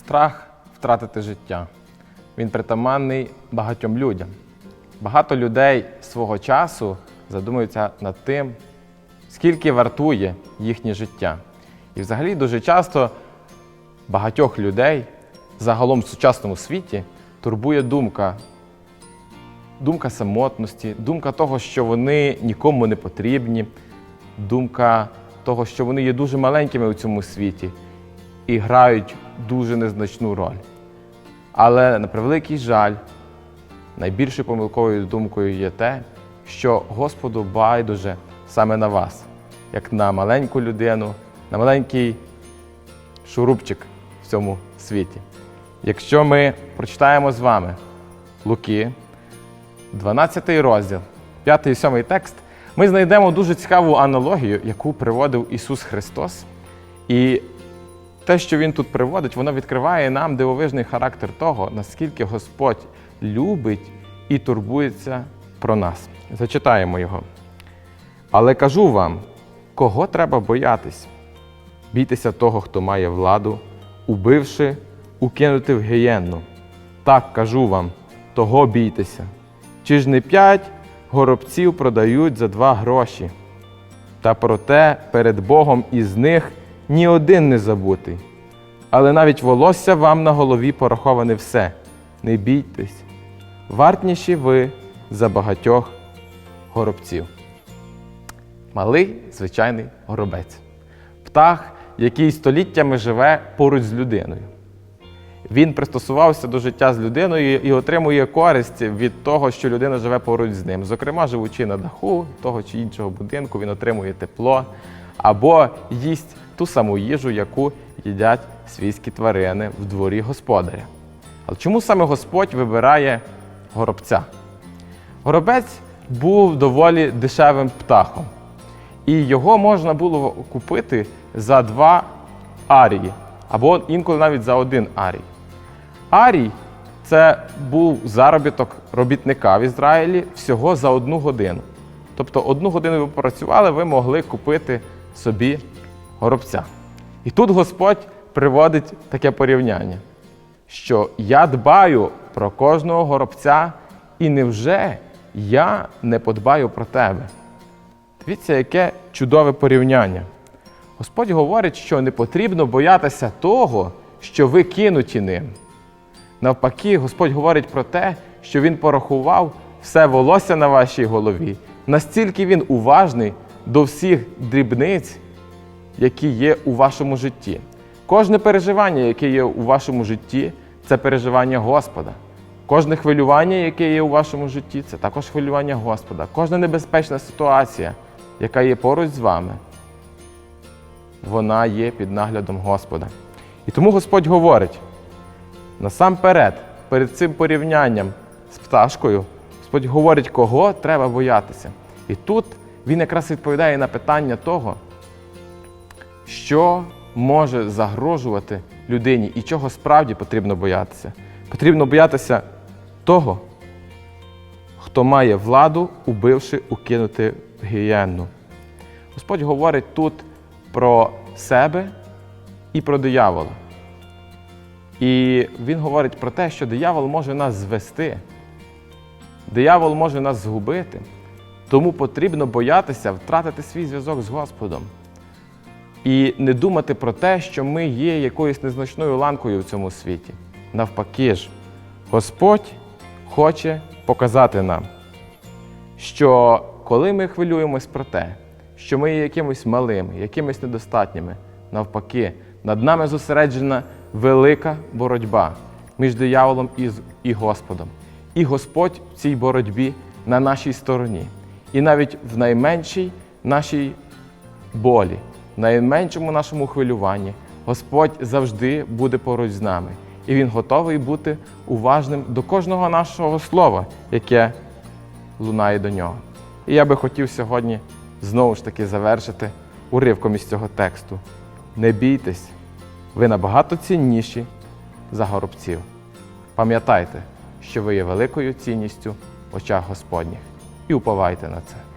Страх втратити життя. Він притаманний багатьом людям. Багато людей свого часу задумуються над тим, скільки вартує їхнє життя. І взагалі дуже часто багатьох людей загалом в сучасному світі турбує думка, думка самотності, думка того, що вони нікому не потрібні, думка того, що вони є дуже маленькими у цьому світі і грають дуже незначну роль. Але на превеликий жаль, найбільшою помилковою думкою є те, що Господу байдуже саме на вас, як на маленьку людину, на маленький шурупчик в цьому світі. Якщо ми прочитаємо з вами Луки, 12 розділ, 5 і 7 текст, ми знайдемо дуже цікаву аналогію, яку приводив Ісус Христос. І те, що Він тут приводить, воно відкриває нам дивовижний характер того, наскільки Господь любить і турбується про нас. Зачитаємо його. Але кажу вам, кого треба боятись? Бійтеся того, хто має владу, убивши, укинути в гієнну. Так кажу вам, того бійтеся. Чи ж не п'ять горобців продають за два гроші? Та проте перед Богом із них ні один не забутий. Але навіть волосся вам на голові пораховане все. Не бійтесь, вартніші ви за багатьох горобців. Малий звичайний горобець. Птах, який століттями живе поруч з людиною. Він пристосувався до життя з людиною і отримує користь від того, що людина живе поруч з ним. Зокрема, живучи на даху того чи іншого будинку, він отримує тепло або їсть ту саму їжу, яку їдять свійські тварини в дворі господаря. Але чому саме Господь вибирає горобця? Горобець був доволі дешевим птахом, і його можна було купити за два арії, або інколи навіть за один арій. Арій це був заробіток робітника в Ізраїлі всього за одну годину. Тобто одну годину ви працювали, ви могли купити собі горобця. І тут Господь приводить таке порівняння, що я дбаю про кожного горобця, і невже я не подбаю про тебе? Дивіться, яке чудове порівняння. Господь говорить, що не потрібно боятися того, що ви кинуті ним. Навпаки, Господь говорить про те, що Він порахував все волосся на вашій голові. Настільки він уважний до всіх дрібниць, які є у вашому житті. Кожне переживання, яке є у вашому житті, це переживання Господа. Кожне хвилювання, яке є у вашому житті, це також хвилювання Господа. Кожна небезпечна ситуація, яка є поруч з вами, вона є під наглядом Господа. І тому Господь говорить: насамперед, перед цим порівнянням з пташкою, Господь говорить, кого треба боятися. І тут він якраз відповідає на питання того, що може загрожувати людині і чого справді потрібно боятися. Потрібно боятися того, хто має владу, убивши, укинути в гієнну. Господь говорить тут про себе і про диявола. І він говорить про те, що диявол може нас звести, диявол може нас згубити, тому потрібно боятися втратити свій зв'язок з Господом і не думати про те, що ми є якоюсь незначною ланкою в цьому світі. Навпаки ж, Господь хоче показати нам, що коли ми хвилюємось про те, що ми є якимось малими, якимось недостатніми, навпаки, над нами зосереджена велика боротьба між дияволом і, Господом. І Господь в цій боротьбі на нашій стороні. І навіть в найменшій нашій болі, найменшому нашому хвилюванні Господь завжди буде поруч з нами. І Він готовий бути уважним до кожного нашого слова, яке лунає до нього. І я би хотів сьогодні знову ж таки завершити уривком із цього тексту. Не бійтесь, ви набагато цінніші за горобців. Пам'ятайте, що ви є великою цінністю в очах Господніх і уповайте на це.